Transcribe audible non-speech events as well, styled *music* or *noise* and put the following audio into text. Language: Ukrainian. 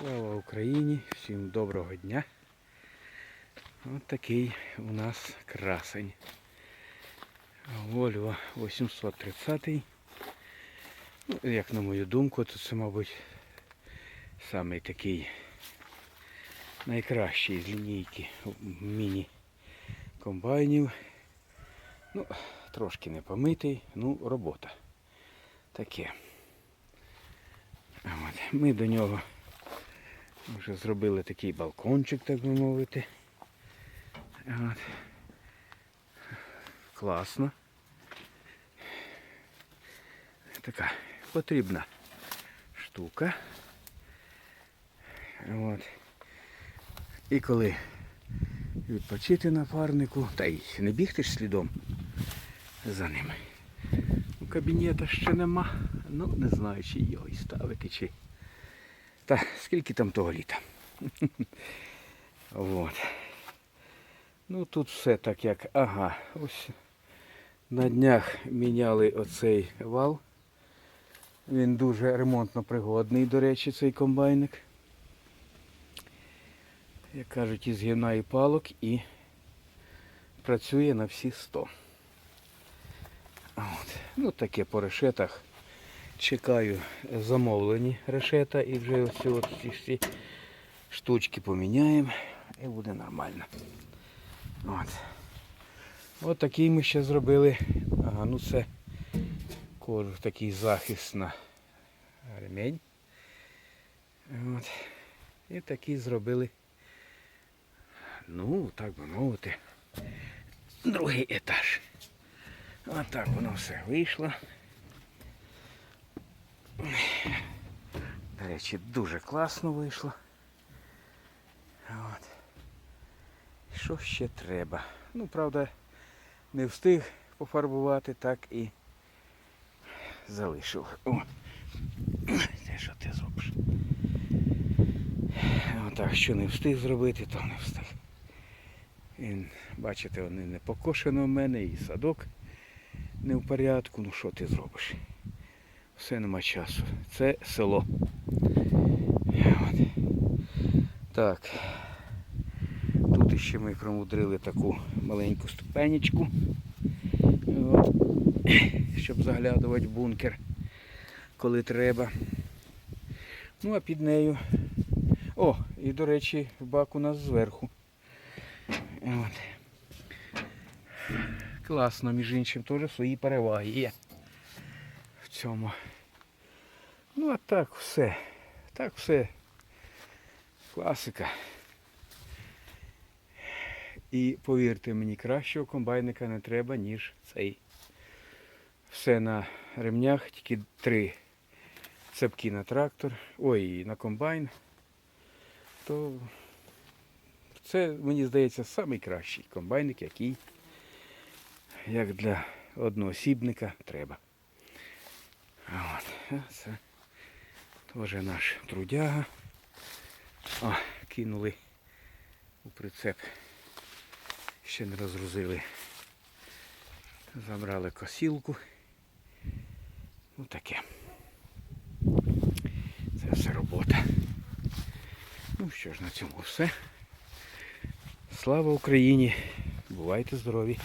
Слава Україні! Всім доброго дня! Ось такий у нас красень. Вольво 830. Ну, як на мою думку, то це, мабуть, самий такий найкращий з лінійки міні-комбайнів. Ну, трошки не помитий, ну, робота. Таке. Ми до нього вже зробили такий балкончик, так би мовити. От. Класно. Така потрібна штука. От. І коли відпочити на парнику, та й не бігти ж слідом за ними. У кабінета ще нема. Ну, не знаю, чи його і ставити, чи. Та скільки там того літа. *laughs* От. Ну тут все так як. Ага, ось на днях міняли оцей вал. Він дуже ремонтно пригодний, до речі, цей комбайник. Як кажуть, із гівна і палок і працює на всі 100. От. Ну таке по решетах. Чекаю замовлені решета і вже ось от ці всі штучки поміняємо і буде нормально. От. От такий ми ще зробили. Ага, ну це кожух такий захист на ремень. От. І такий зробили. Ну, так би мовити, другий етаж. От так воно все вийшло. До речі, дуже класно вийшло. От. Що ще треба? Ну, правда, не встиг пофарбувати, так і залишив. О. Те, що ти зробиш. Отак, що не встиг зробити, то не встиг. Він, бачите, вони не покошено в мене і садок не в порядку. Ну що ти зробиш? Все нема часу. Це село. От. Так. Тут ще ми промудрили таку маленьку ступенечку, От. щоб заглядувати в бункер, коли треба. Ну а під нею. О, і до речі, бак у нас зверху. От. Класно, між іншим, теж свої переваги є цьому. Ну а так все. Так все. Класика. І повірте мені, кращого комбайника не треба, ніж цей. Все на ремнях, тільки три цепки на трактор, ой, на комбайн. То це, мені здається, найкращий комбайник, який як для одноосібника треба. От. Це теж наш трудяга. О, кинули у прицеп. Ще не розгрузили. Забрали косілку. Ну таке. Це все робота. Ну що ж, на цьому все. Слава Україні! Бувайте здорові!